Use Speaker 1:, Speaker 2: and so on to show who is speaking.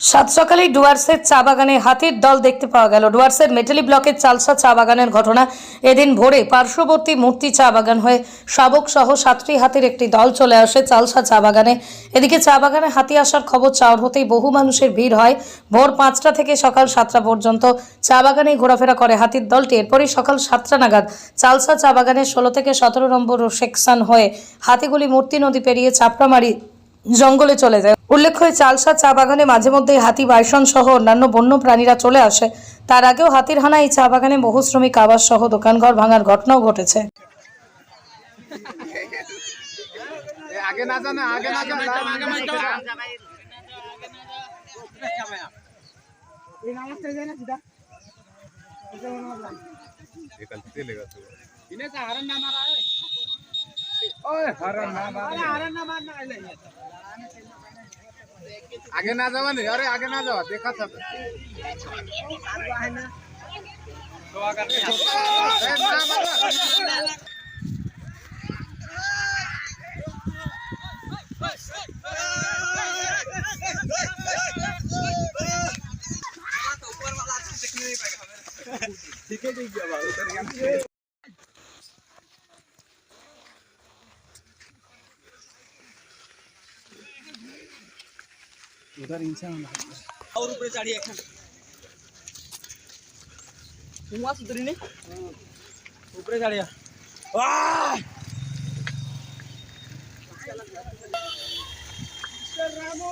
Speaker 1: সাত সকালে ডুয়ার্সের চা বাগানে হাতির দল দেখতে পাওয়া গেল। ডুয়ার্সের মেটালি ব্লকের চালসা চা বাগানের ঘটনা এদিন ভোরে পার্শ্ববর্তী মূর্তি চা বাগান হয়ে শাবক সহ সাতটি হাতির একটি দল চলে আসে চালসা চা বাগানে। এদিকে চা বাগানে হাতি আসার খবর চাওয়ার হতেই বহু মানুষের ভিড় হয়। ভোর পাঁচটা থেকে সকাল সাতটা পর্যন্ত চা বাগানে ঘোরাফেরা করে হাতির দলটি। এরপরই সকাল সাতটা নাগাদ চালসা চা বাগানের ষোলো থেকে সতেরো নম্বর সেকশন হয়ে হাতিগুলি মূর্তি নদী পেরিয়ে চাপড়ামারি জঙ্গলে চলে যায়। উল্লেখ্য এই চালসা চা বাগানে মাঝে মধ্যে হাতি বাইসন সহ অন্যান্য বন্য প্রাণীরা চলে আসে। তার আগেও হাতির হানা এই চা বাগানে বহু শ্রমিক আবাস সহ দোকানঘর ভাঙার ঘটনাও ঘটেছে।
Speaker 2: আগে না জানা আগে না জানা আগে না জানা ওই হরন না মারা আগে না যাওয়া নি আরে আগে না যাওয়া দেখা যাবে এ, उधर इंसान
Speaker 3: और ऊपर चढ़ी है हुआ सुधरी ने ऊपर चढ़िया वाह! चल रामू